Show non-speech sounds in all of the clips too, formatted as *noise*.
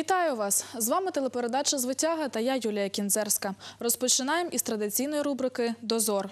Вітаю вас! З вами телепередача Звитяга та я Юлія Кінзерська. Розпочинаємо із традиційної рубрики Дозор.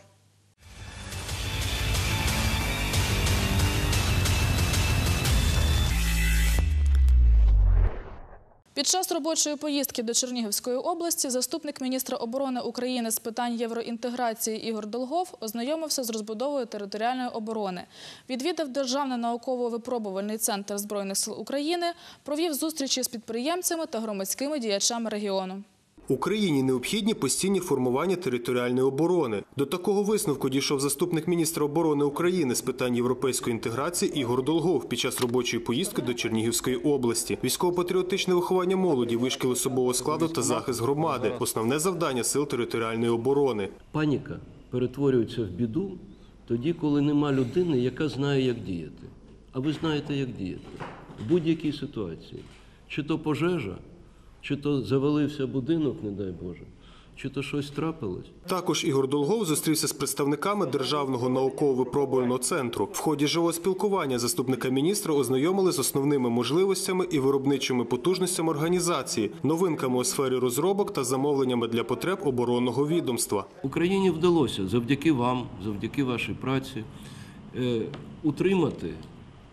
Під час робочої поїздки до Чернігівської області заступник міністра оборони України з питань євроінтеграції Ігор Долгов ознайомився з розбудовою територіальної оборони, відвідав Державний науково-випробувальний центр Збройних сил України, провів зустрічі з підприємцями та громадськими діячами регіону. Україні необхідні постійні формування територіальної оборони. До такого висновку дійшов заступник міністра оборони України з питань європейської інтеграції Ігор Долгов під час робочої поїздки до Чернігівської області. Військово-патріотичне виховання молоді, вишкіл особового складу та захист громади основне завдання сил територіальної оборони. Паніка перетворюється в біду тоді, коли нема людини, яка знає, як діяти. А ви знаєте, як діяти в будь-якій ситуації. Чи то пожежа, чи то завалився будинок, не дай Боже, чи то щось трапилось. Також Ігор Долгов зустрівся з представниками Державного науково-випробувального центру. В ході живого спілкування заступника міністра ознайомили з основними можливостями і виробничими потужностями організації, новинками у сфері розробок та замовленнями для потреб оборонного відомства. Україні вдалося завдяки вам, завдяки вашій праці, е, утримати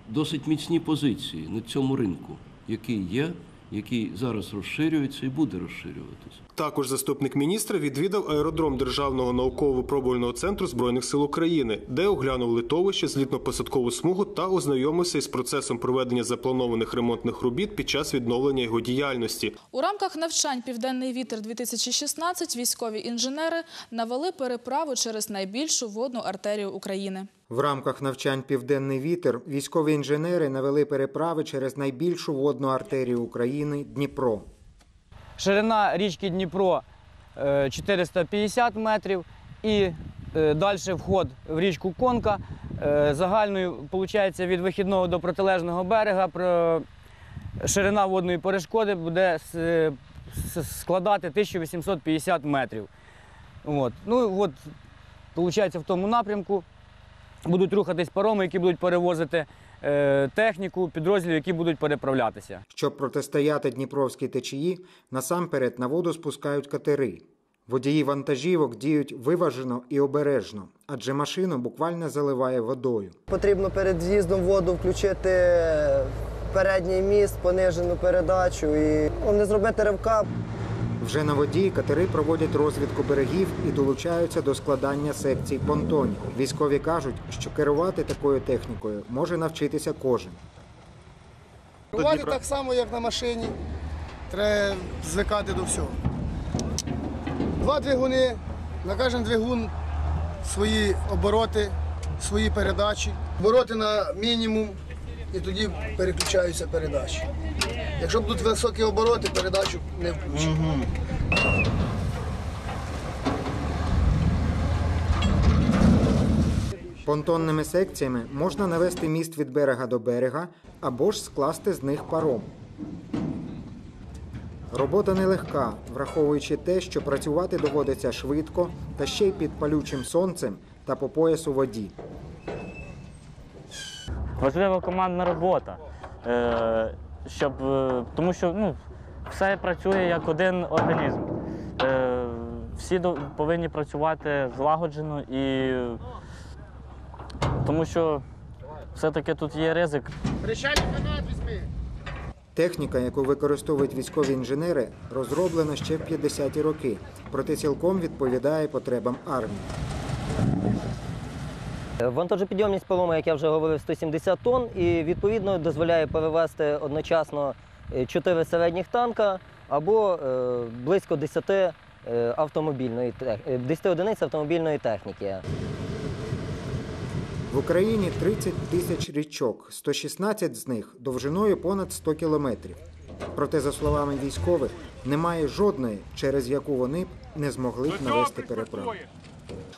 досить міцні позиції на цьому ринку, який є, який зараз розширюється і буде розширюватися. Також заступник міністра відвідав аеродром Державного науково-випробувального центру Збройних сил України, де оглянув литовище, злітно-посадкову смугу та ознайомився із процесом проведення запланованих ремонтних робіт під час відновлення його діяльності. У рамках навчань Південний вітер 2016 військові інженери навели переправу через найбільшу водну артерію України. В рамках навчань Південний вітер військові інженери навели переправи через найбільшу водну артерію України Дніпро. Ширина річки Дніпро е, 450 метрів і е, далі вход в річку Конка. Е, Загальною, виходить, від вихідного до протилежного берега ширина водної перешкоди буде складати 1850 метрів. От. Ну, от, виходить, в тому напрямку будуть рухатись пароми, які будуть перевозити е, техніку, підрозділів, які будуть переправлятися. Щоб протистояти Дніпровській течії, насамперед на воду спускають катери. Водії вантажівок діють виважено і обережно, адже машину буквально заливає водою. Потрібно перед з'їздом воду включити передній міст, понижену передачу і не зробити ривка. Вже на воді катери проводять розвідку берегів і долучаються до складання секцій понтонів. Військові кажуть, що керувати такою технікою може навчитися кожен. Керувати так само, як на машині. Треба звикати до всього. Два двигуни, на кожен двигун свої обороти, свої передачі. Обороти на мінімум і тоді переключаються передачі. Якщо будуть високі обороти, передачу не включимо. Понтонними секціями можна навести міст від берега до берега або ж скласти з них паром. Робота нелегка, враховуючи те, що працювати доводиться швидко та ще й під палючим сонцем та по пояс у воді. Важлива командна робота, е, щоб, е, тому що ну, все працює як один організм. Е, Всі до- повинні працювати злагоджено і тому що все-таки тут є ризик. Техніка, яку використовують військові інженери, розроблена ще в 50-ті роки, проте цілком відповідає потребам армії. Вантажопідйомність поломи, як я вже говорив, 170 тонн і відповідно дозволяє перевезти одночасно 4 середніх танка або е, близько 10 е, автомобільної е, 10 одиниць автомобільної техніки. В Україні 30 тисяч річок, 116 з них довжиною понад 100 кілометрів. Проте, за словами військових, немає жодної, через яку вони не змогли б навести переправу.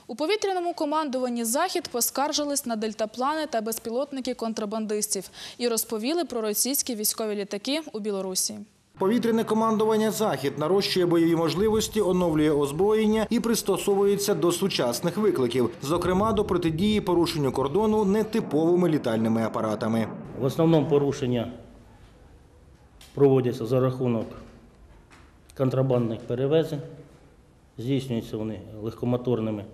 У повітряному командуванні Захід поскаржились на дельтаплани та безпілотники контрабандистів і розповіли про російські військові літаки у Білорусі. Повітряне командування Захід нарощує бойові можливості, оновлює озброєння і пристосовується до сучасних викликів, зокрема до протидії порушенню кордону нетиповими літальними апаратами. В основному порушення проводяться за рахунок контрабандних перевезень. Здійснюються вони легкомоторними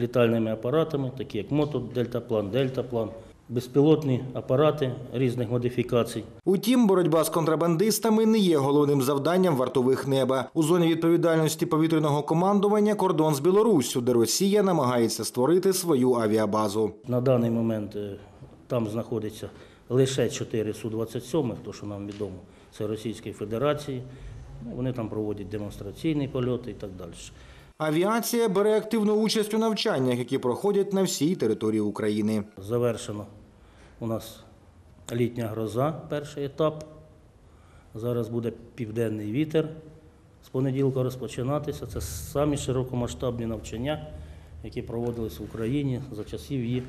літальними апаратами, такі як мотодельтаплан, дельтаплан, безпілотні апарати різних модифікацій. Утім, боротьба з контрабандистами не є головним завданням вартових неба. У зоні відповідальності повітряного командування кордон з Білоруссю, де Росія намагається створити свою авіабазу. На даний момент е, там знаходиться лише 4 Су-27, то що нам відомо, це Російської Федерації. Ну, Вони там проводять демонстраційні польоти і так далі. Авіація бере активну участь у навчаннях, які проходять на всій території України. Завершено у нас літня гроза, перший етап. Зараз буде південний вітер. З понеділка розпочинатися. Це самі широкомасштабні навчання, які проводились в Україні за часів її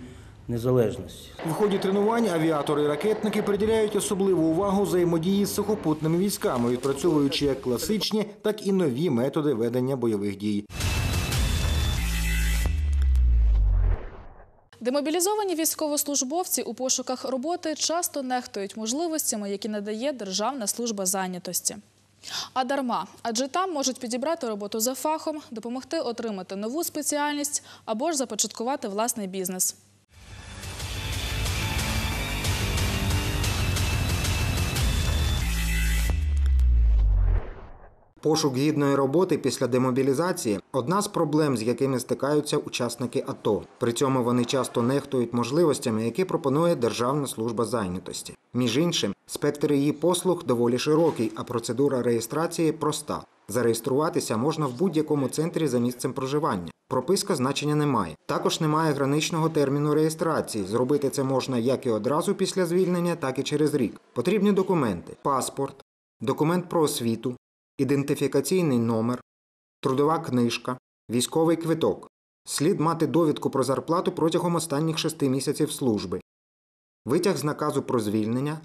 незалежності. В ході тренувань авіатори і ракетники приділяють особливу увагу взаємодії з сухопутними військами, відпрацьовуючи як класичні, так і нові методи ведення бойових дій. Демобілізовані військовослужбовці у пошуках роботи часто нехтують можливостями, які надає Державна служба зайнятості. А дарма, адже там можуть підібрати роботу за фахом, допомогти отримати нову спеціальність або ж започаткувати власний бізнес. Пошук гідної роботи після демобілізації одна з проблем, з якими стикаються учасники АТО. При цьому вони часто нехтують можливостями, які пропонує Державна служба зайнятості. Між іншим, спектр її послуг доволі широкий, а процедура реєстрації проста. Зареєструватися можна в будь-якому центрі за місцем проживання. Прописка значення не має. Також немає граничного терміну реєстрації. Зробити це можна як і одразу після звільнення, так і через рік. Потрібні документи: паспорт, документ про освіту, ідентифікаційний номер, трудова книжка, військовий квиток. Слід мати довідку про зарплату протягом останніх шести місяців служби, витяг з наказу про звільнення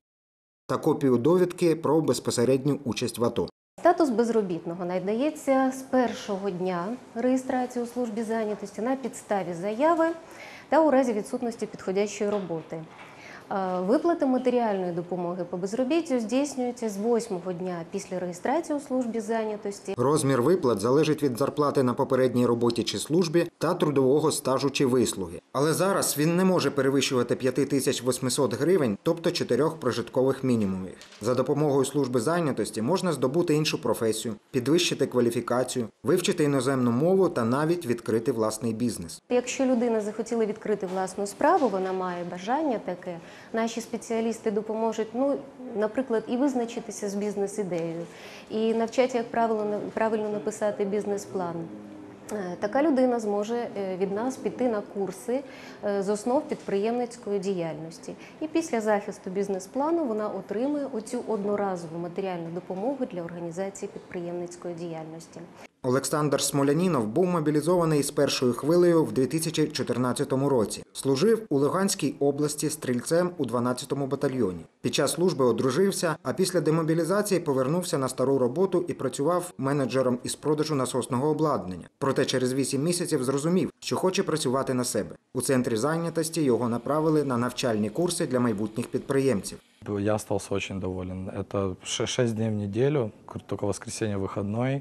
та копію довідки про безпосередню участь в АТО. Статус безробітного надається з першого дня реєстрації у службі зайнятості на підставі заяви та у разі відсутності підходящої роботи. Е, Виплата матеріальної допомоги по безробіттю здійснюється з восьмого дня після реєстрації у службі зайнятості. Розмір виплат залежить від зарплати на попередній роботі чи службі та трудового стажу чи вислуги. Але зараз він не може перевищувати 5800 гривень, тобто чотирьох прожиткових мінімумів. За допомогою служби зайнятості можна здобути іншу професію, підвищити кваліфікацію, вивчити іноземну мову та навіть відкрити власний бізнес. Якщо людина захотіла відкрити власну справу, вона має бажання таке. Наші спеціалісти допоможуть, ну, наприклад, і визначитися з бізнес-ідеєю, і навчать, як правило, правильно написати бізнес-план. Е, Така людина зможе е, від нас піти на курси е, з основ підприємницької діяльності. І після захисту бізнес-плану вона отримує оцю одноразову матеріальну допомогу для організації підприємницької діяльності. Олександр Смолянінов був мобілізований з першою хвилею в 2014 році. Служив у Луганській області стрільцем у 12-му батальйоні. Під час служби одружився, а після демобілізації повернувся на стару роботу і працював менеджером із продажу насосного обладнання. Проте через 8 місяців зрозумів, що хоче працювати на себе. У центрі зайнятості його направили на навчальні курси для майбутніх підприємців. Я остался очень доволен. Это 6 дней в неделю, к- только воскресенье выходной.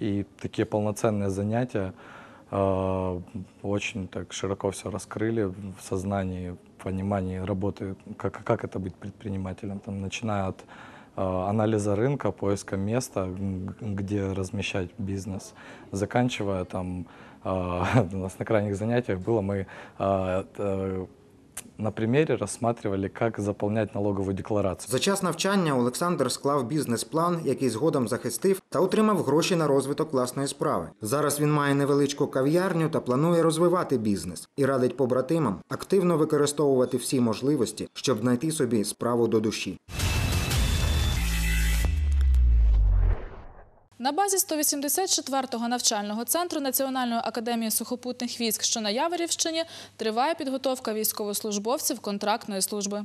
И такие полноценные занятия э, очень так широко все раскрыли в сознании, понимании работы, как, как это быть предпринимателем. Там, начиная от э, анализа рынка, поиска места, где размещать бизнес, заканчивая там, э, *laughs* у нас на крайних занятиях было, мы э, на примере рассматривали, как заполнять налогову декларацію. За час навчання Олександр склав бізнес-план, який згодом захистив та отримав гроші на розвиток власної справи. Зараз він має невеличку кав'ярню та планує розвивати бізнес і радить побратимам активно використовувати всі можливості, щоб знайти собі справу до душі. На базі 184-го навчального центру Національної академії сухопутних військ, що на Яворівщині, триває підготовка військовослужбовців контрактної служби.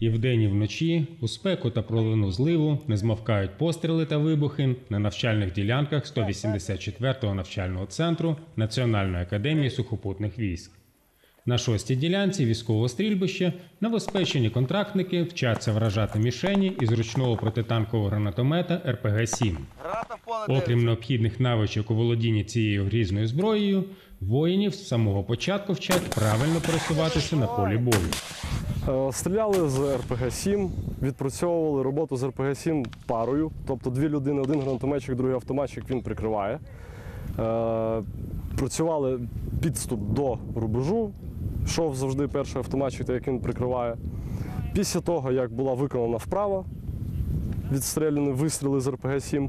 І вдень, і вночі, у спеку та проливну зливу не змовкають постріли та вибухи на навчальних ділянках 184-го навчального центру Національної академії сухопутних військ. На шостій ділянці військового стрільбища новоспечені контрактники вчаться вражати мішені із ручного протитанкового гранатомета РПГ-7. Окрім необхідних навичок у володінні цією грізною зброєю, воїнів з самого початку вчать правильно пересуватися на полі бою. Е, Стріляли з РПГ-7, відпрацьовували роботу з РПГ-7 парою, тобто дві людини, один гранатометчик, другий автоматчик він прикриває. Е, Працювали підступ до рубежу, йшов завжди перший автоматчик, так як він прикриває. Після того, як була виконана вправа, відстріляні вистріли з РПГ-7,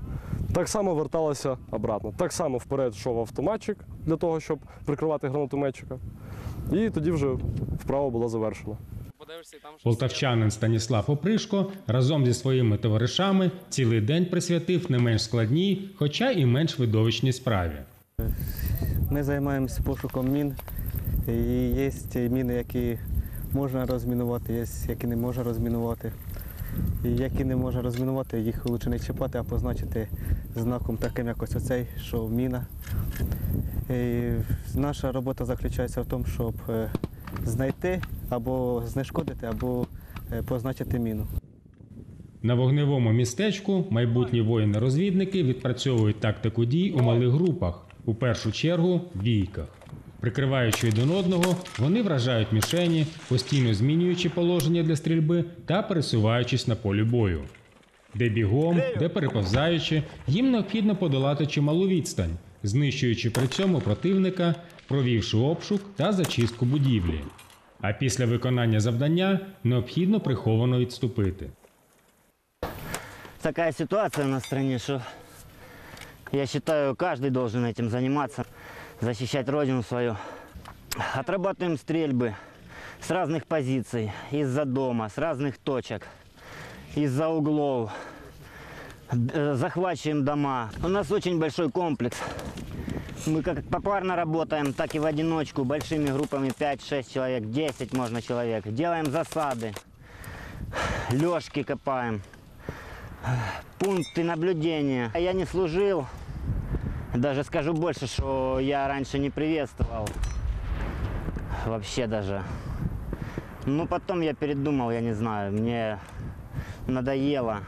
так само верталася обратно. Так само вперед йшов автоматчик для того, щоб прикривати гранатометчика. І тоді вже вправа була завершена. Полтавчанин Станіслав Опришко разом зі своїми товаришами цілий день присвятив не менш складній, хоча і менш видовищній справі. Ми займаємося пошуком мін. І є міни, які можна розмінувати, є які не можна розмінувати. І які не можна розмінувати, їх краще не чіпати, а позначити знаком таким, як ось оцей, що міна. І наша робота заключається в тому, щоб е, знайти або знешкодити, або е, позначити міну. На вогневому містечку майбутні воїни-розвідники відпрацьовують тактику дій у малих групах, у першу чергу війках. Прикриваючи один одного, вони вражають мішені, постійно змінюючи положення для стрільби та пересуваючись на полі бою. Де бігом, де переповзаючи, їм необхідно подолати чималу відстань, знищуючи при цьому противника, провівши обшук та зачистку будівлі. А після виконання завдання необхідно приховано відступити. такая ситуация на стране, что я считаю, каждый должен этим заниматься, защищать родину свою. Отрабатываем стрельбы с разных позиций, из-за дома, с разных точек, из-за углов. Э, Захвачиваем дома. У нас очень большой комплекс. Мы как попарно работаем, так и в одиночку, большими группами 5-6 человек, 10 можно человек. Делаем засады, лёжки копаем пункты наблюдения. Я не служил, даже скажу больше, что я раньше не приветствовал. Вообще даже. Ну, потом я передумал, я не знаю, мне надоело.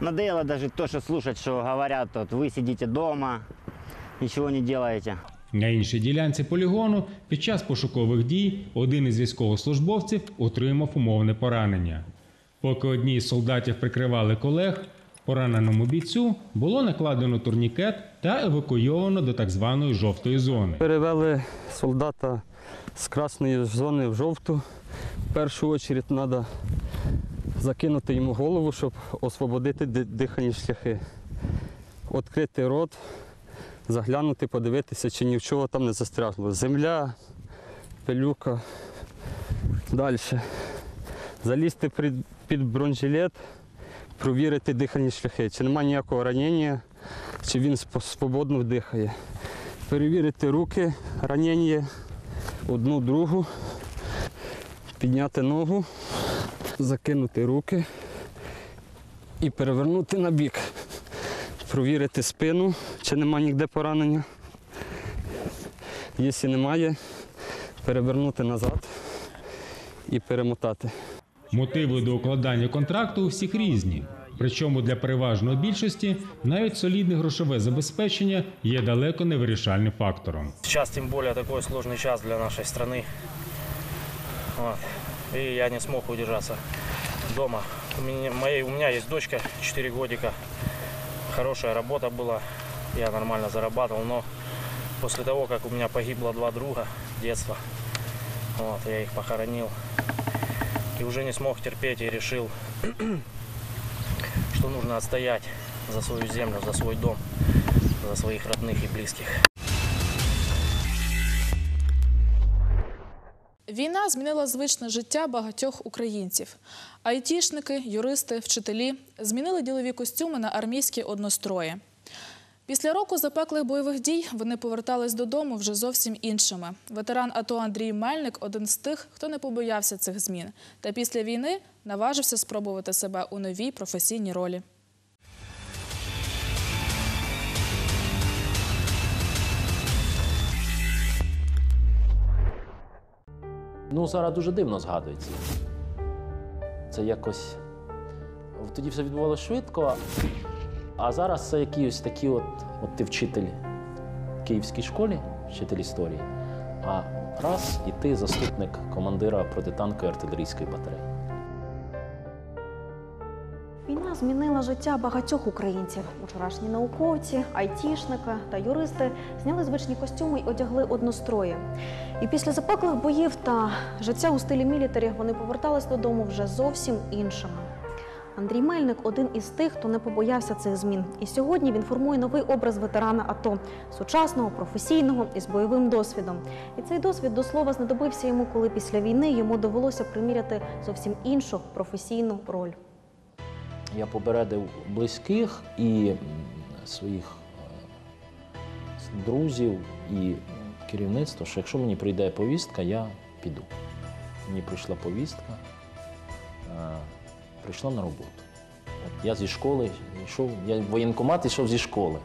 Надоело даже то, что слушать, что говорят, вот, вы сидите дома, ничего не делаете. На іншій ділянці полігону під час пошукових дій один із військовослужбовців отримав умовне поранення. Поки одні із солдатів прикривали колег, пораненому бійцю було накладено турнікет та евакуйовано до так званої жовтої зони. Перевели солдата з красної зони в жовту. В першу чергу треба закинути йому голову, щоб освободити ди- дихальні шляхи. Відкрити рот, заглянути, подивитися, чи ні в чого там не застрягло. Земля, пилюка. Далі. Залізти під бронежилет, провірити дихальні шляхи, чи немає ніякого ранення, чи він свободно дихає. Перевірити руки, ранення, одну другу, підняти ногу, закинути руки і перевернути на бік. Провірити спину, чи немає ніде поранення. Якщо немає, перевернути назад і перемотати. Мотиви до укладання контракту у всіх різні. Причому для переважної більшості навіть солідне грошове забезпечення є далеко не вирішальним фактором. Сейчас тем более такой сложный час для нашей страны. Вот. И я не смог удержаться дома. У меня, моей, у меня есть дочка, 4 годика. Хорошая работа была, я нормально зарабатывал, но после того, как у меня погибло два друга детства, вот, я их похоронил. И уже не смог терпеть и решил, *clears throat* что нужно отстоять за свою землю, за свой дом, за своих родных и близких. Війна змінила звичне життя багатьох українців. Айтішники, юристи, вчителі змінили ділові костюми на армійські однострої. Після року запеклих бойових дій вони повертались додому вже зовсім іншими. Ветеран АТО Андрій Мельник один з тих, хто не побоявся цих змін. Та після війни наважився спробувати себе у новій професійній ролі. Ну, зараз дуже дивно згадується. Це якось. Тоді все відбувалося швидко, а зараз це якісь такі от, от ти вчитель в Київській школі, вчитель історії, а раз і ти заступник командира протитанкової артилерійської батареї. Війна змінила життя багатьох українців. Учорашні науковці, айтішники та юристи зняли звичні костюми й одягли однострої. І після запеклих боїв та життя у стилі мілітарі вони повертались додому вже зовсім іншими. Андрій Мельник один із тих, хто не побоявся цих змін. І сьогодні він формує новий образ ветерана АТО сучасного, професійного і з бойовим досвідом. І цей досвід до слова знадобився йому, коли після війни йому довелося приміряти зовсім іншу професійну роль. Я попередив близьких і своїх е, друзів і керівництво, що якщо мені прийде повістка, я піду. Мені прийшла повістка, е, прийшла на роботу. Я зі школи йшов, я в воєнкомат йшов зі школи.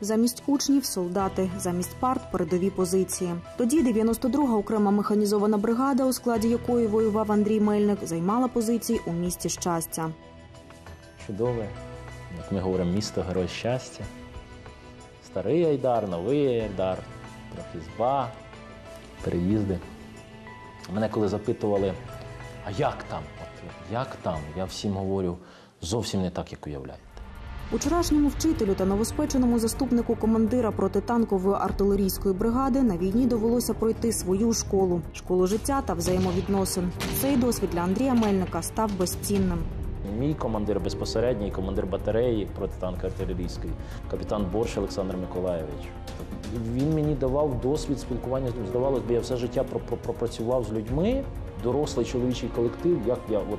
Замість учнів солдати, замість парт передові позиції. Тоді 92-га окрема механізована бригада, у складі якої воював Андрій Мельник, займала позиції у місті щастя. Чудове, як ми говоримо, місто Герой щастя. Старий Айдар, новий Айдар, трохи зба, переїзди. Мене коли запитували, а як там? Як там? Я всім говорю, зовсім не так, як уявляєте. Учорашньому вчителю та новоспеченому заступнику командира протитанкової артилерійської бригади на війні довелося пройти свою школу школу життя та взаємовідносин. Цей досвід для Андрія Мельника став безцінним. Мій командир безпосередній, командир батареї протитанкової артилерійської, капітан Борщ Олександр Миколайович. Він мені давав досвід спілкування з людьми. Здавалось би, я все життя про- про- пропрацював з людьми, дорослий чоловічий колектив, як я от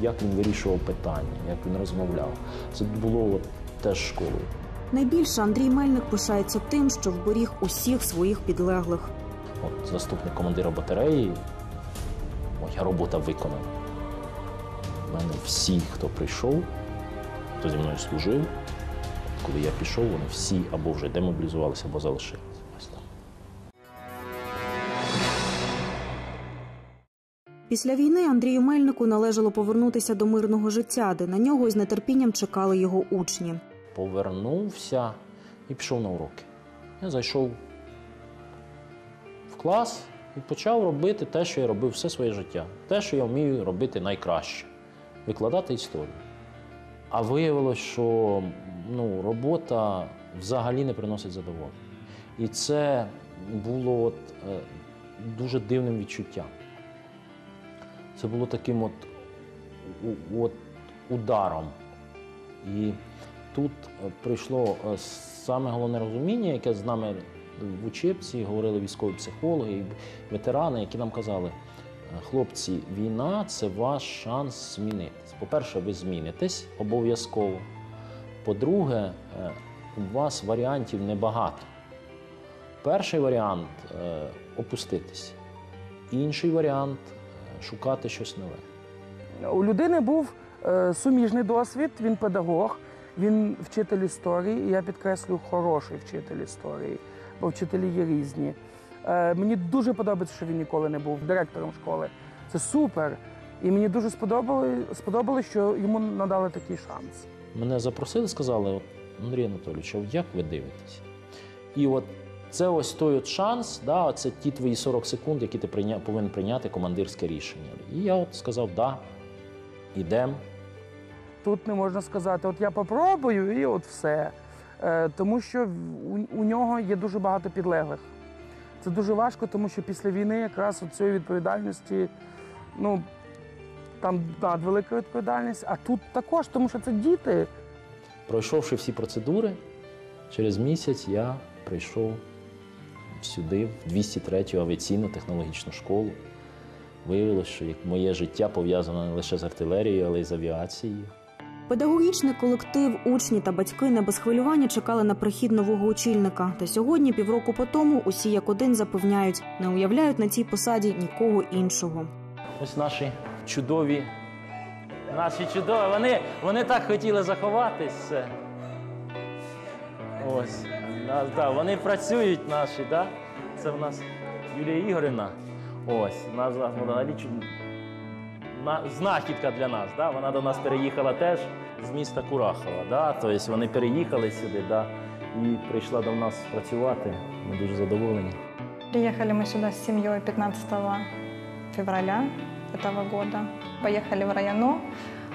як він вирішував питання, як він розмовляв. Це було от теж школою. Найбільше Андрій Мельник пишається тим, що вберіг усіх своїх підлеглих. От заступник командира батареї, моя робота виконана. У мене всі, хто прийшов, хто зі мною служив, коли я пішов, вони всі або вже демобілізувалися, або залишилися. Після війни Андрію Мельнику належало повернутися до мирного життя, де на нього із нетерпінням чекали його учні. Повернувся і пішов на уроки. Я зайшов в клас і почав робити те, що я робив все своє життя. Те, що я вмію робити найкраще викладати історію. А виявилось, що ну, робота взагалі не приносить задоволення. І це було от, е, дуже дивним відчуттям. Це було таким от, от ударом. І тут е, прийшло е, саме головне розуміння, яке з нами в учебці говорили військові психологи і ветерани, які нам казали, «Е, хлопці, війна це ваш шанс змінитись. По-перше, ви змінитесь обов'язково. По-друге, у вас варіантів небагато. Перший варіант опуститись. Інший варіант шукати щось нове. У людини був е, суміжний досвід, він педагог, він вчитель історії, і я підкреслюю хороший вчитель історії, бо вчителі є різні. Е, мені дуже подобається, що він ніколи не був директором школи. Це супер. І мені дуже сподобалось, сподобалось що йому надали такий шанс. Мене запросили, сказали, Андрій Анатолійович, як ви дивитеся? І от це ось той от шанс, да, це ті твої 40 секунд, які ти прийня, повинен прийняти командирське рішення. І я от сказав, да, ідемо. Тут не можна сказати, от я попробую і от все. Е, тому що у, у нього є дуже багато підлеглих. Це дуже важко, тому що після війни якраз от цієї відповідальності, ну там надвелика відповідальність, а тут також, тому що це діти. Пройшовши всі процедури, через місяць я прийшов сюди, в 203-ю авіаційну технологічну школу. Виявилося, що як моє життя пов'язане не лише з артилерією, але й з авіацією. Педагогічний колектив, учні та батьки не без хвилювання чекали на прихід нового очільника. Та сьогодні, півроку по тому, усі як один запевняють, не уявляють на цій посаді нікого іншого. Ось наші чудові, наші чудові. Вони, вони так хотіли заховатись. Ось. Нас, да, вони працюють наші, да? Це в нас Юлія Ігорівна. Ось. У нас взагалі на, знахідка для нас. Да? Вона до нас переїхала теж з міста Курахова. Да? Тобто вони переїхали сюди да? і прийшла до нас працювати. Ми дуже задоволені. Приехали мы сюда с семьей 15 февраля этого года. Поехали в районо,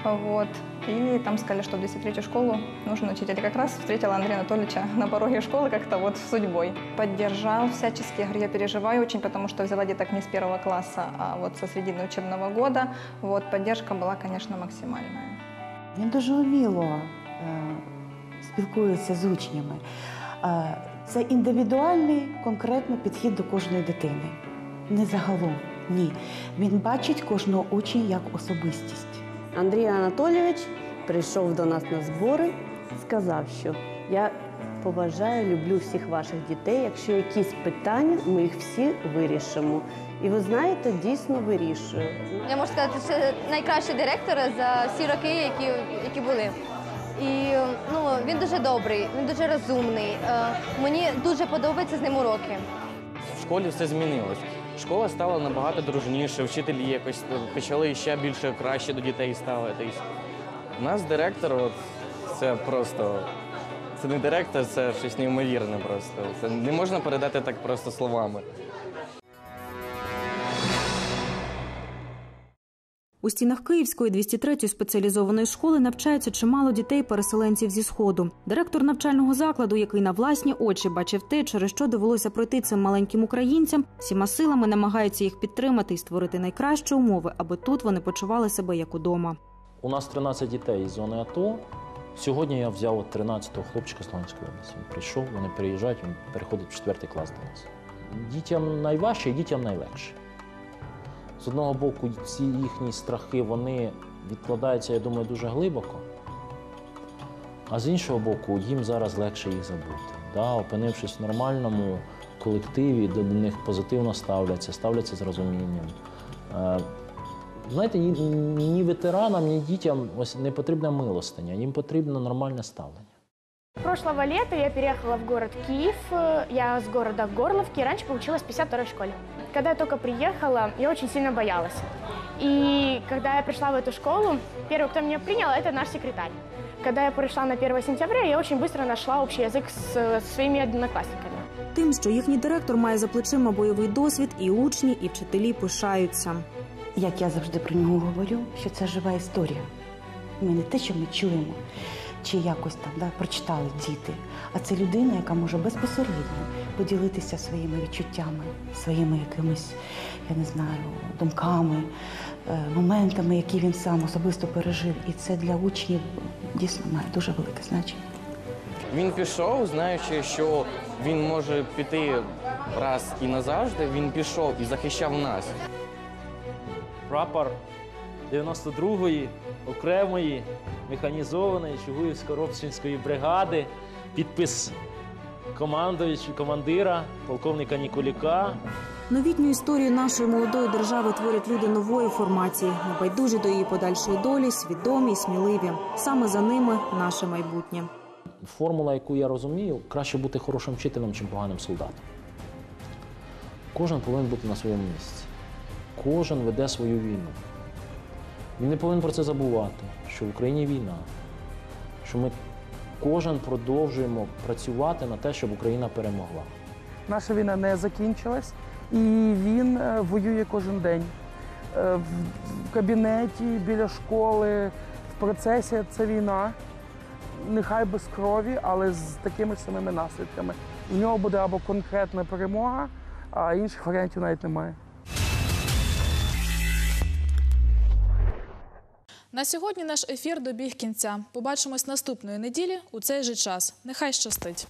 вот, и там сказали, что в 203 школу нужен учитель. И как раз встретила Андрея Анатольевича *laughs* на пороге школы как-то вот судьбой. Поддержал всячески, я говорю, я переживаю очень, потому что взяла деток не с первого класса, а вот со середины учебного года. Вот, поддержка была, конечно, максимальная. Він дуже вміло е, спілкується з учнями. Е, Це індивідуальний конкретно підхід до кожної дитини. Не загалом, ні. Він бачить кожного учня як особистість. Андрій Анатолійович прийшов до нас на збори, сказав, що я поважаю, люблю всіх ваших дітей. Якщо якісь питання, ми їх всі вирішимо. І ви знаєте, дійсно вирішує. Я можу сказати, що це найкращий директор за всі роки, які, які були. І ну, він дуже добрий, він дуже розумний. Е, Мені дуже подобається з ним уроки. В школі все змінилось. Школа стала набагато дружніше, вчителі якось почали ще більше краще до дітей ставитись. У нас директор, от, це просто. Це не директор, це щось неймовірне просто. Це не можна передати так просто словами. У стінах Київської 203-ї спеціалізованої школи навчаються чимало дітей-переселенців зі сходу. Директор навчального закладу, який на власні очі бачив те, через що довелося пройти цим маленьким українцям, всіма силами намагається їх підтримати і створити найкращі умови, аби тут вони почували себе як удома. У нас 13 дітей із зони АТО. Сьогодні я взяв от 13-го хлопчика з Луганської області. Він прийшов, вони переїжджають, він переходить в 4 клас до нас. Дітям найважче дітям найлегше. З одного боку, ці їхні страхи вони відкладаються, я думаю, дуже глибоко. А з іншого боку, їм зараз легше їх забути. Да? Опинившись в нормальному колективі, до них позитивно ставляться, ставляться з розумінням. Е, Знаєте, ні, ветеранам, ні дітям не потрібна милостиня, їм потрібно нормальне ставлення. Прошлого лета я переехала в город Киев. Я с города Горловки. Раньше поучилась в 52-й школе Когда я только приехала, я очень сильно боялась. И когда я пришла в эту школу, первый, кто меня принял, это наш секретарь. Когда я пришла на 1 сентября, я очень быстро нашла общий язык с, со своими одноклассниками. Тим, що їхній директор має за плечима бойовий досвід, і учні, і вчителі пишаються. Як я завжди про нього говорю, що це жива історія. Ми не те, що ми чуємо, чи якось там да, прочитали діти, а це людина, яка може безпосередньо поділитися своїми відчуттями, своїми якимись, я не знаю, думками, е, моментами, які він сам особисто пережив. І це для учнів дійсно має дуже велике значення. Він пішов, знаючи, що він може піти раз і назавжди. Він пішов і захищав нас. Прапор 92-ї окремої механізованої Чугуївсько-Робчинської бригади, підпис командуючого командира, полковника Ніколіка. Новітню історію нашої молодої держави творять люди нової формації, небайдужі до її подальшої долі, свідомі, сміливі. Саме за ними наше майбутнє. Формула, яку я розумію, краще бути хорошим вчителем, чим поганим солдатом. Кожен повинен бути на своєму місці. Кожен веде свою війну. Він не повинен про це забувати, що в Україні війна, що ми кожен продовжуємо працювати на те, щоб Україна перемогла. Наша війна не закінчилась, і він е, воює кожен день. Е, В кабінеті, біля школи, в процесі це війна. Нехай без крові, але з такими самими наслідками. У нього буде або конкретна перемога, а інших варіантів навіть немає. На сьогодні наш ефір добіг кінця. Побачимось наступної неділі у цей же час. Нехай щастить.